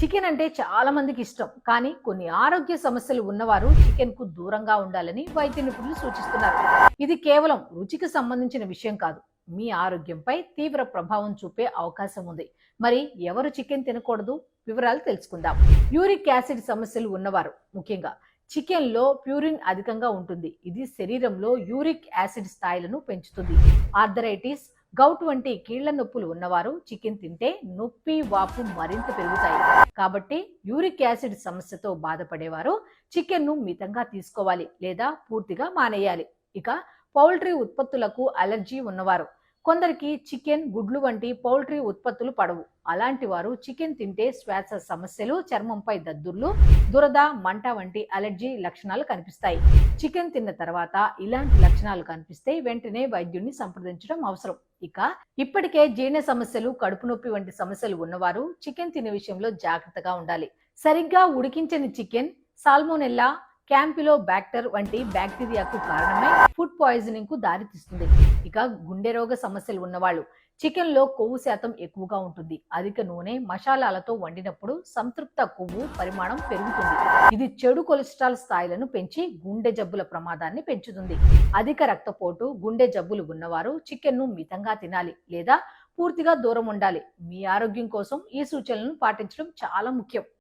Chicken అంటే చాలా మందికి ఇష్టం. కానీ కొన్ని ఆరోగ్య సమస్యలు ఉన్నవారు చికెన్కు దూరంగా ఉండాలని వైద్య నిపుణులు సూచిస్తున్నారు. ఇది కేవలం రుచికి సంబంధించిన విషయం కాదు. మీ ఆరోగ్యంపై తీవ్ర ప్రభావం చూపే అవకాశం ఉంది. మరి ఎవరు చికెన్ తినకూడదు? వివరాలు తెలుసుకుందాం. యూరిక్ యాసిడ్ సమస్యలు ఉన్నవారు. ముఖ్యంగా చికెన్లో ప్యూరిన్ అధికంగా ఉంటుంది. ఇది శరీరంలో యూరిక్ యాసిడ్ స్థాయిలను పెంచుతుంది. ఆర్థరైటిస్ గౌట్ వంటి కీళ్ళ నొప్పులు ఉన్నవారు చికెన్ తింటే నొప్పి వాపు మరింత పెరుగుతాయి. కాబట్టి యూరిక్ యాసిడ్ సమస్యతో బాధపడేవారు చికెన్ను మితంగా తీసుకోవాలి లేదా పూర్తిగా మానేయాలి. ఇక పౌల్ట్రీ ఉత్పత్తులకు అలర్జీ ఉన్నవారు కొందరికి చికెన్ గుడ్లు వంటి పౌల్ట్రీ ఉత్పత్తులు పడవు. అలాంటి వారు చికెన్ తింటే శ్వాస సమస్యలు చర్మంపై దద్దుర్లు దురద మంట వంటి అలర్జీ లక్షణాలు కనిపిస్తాయి. చికెన్ తిన్న తర్వాత ఇలాంటి లక్షణాలు కనిపిస్తే వెంటనే వైద్యుడిని సంప్రదించడం అవసరం. ఇక ఇప్పటికే జీర్ణ సమస్యలు కడుపు నొప్పి వంటి సమస్యలు ఉన్నవారు చికెన్ తినే విషయంలో జాగ్రత్తగా ఉండాలి. సరిగ్గా ఉడికించని చికెన్ సాల్మోనెల్లా క్యాంపిలో బ్యాక్టర్ వంటి బ్యాక్టీరియాకు కారణమై ఫుడ్ పాయిజనింగ్కు దారితీస్తుంది. ఇక గుండె రోగ సమస్యలు ఉన్నవాళ్ళు చికెన్లో కొవ్వు శాతం ఎక్కువగా ఉంటుంది. అధిక నూనె మసాలాలతో వండినప్పుడు సంతృప్త కొవ్వు పరిమాణం పెరుగుతుంది. ఇది చెడు కొలెస్ట్రాల్ స్థాయిలను పెంచి గుండె జబ్బుల ప్రమాదాన్ని పెంచుతుంది. అధిక రక్తపోటు గుండె జబ్బులు ఉన్నవారు చికెన్ను మితంగా తినాలి లేదా పూర్తిగా దూరం ఉండాలి. మీ ఆరోగ్యం కోసం ఈ సూచనలను పాటించడం చాలా ముఖ్యం.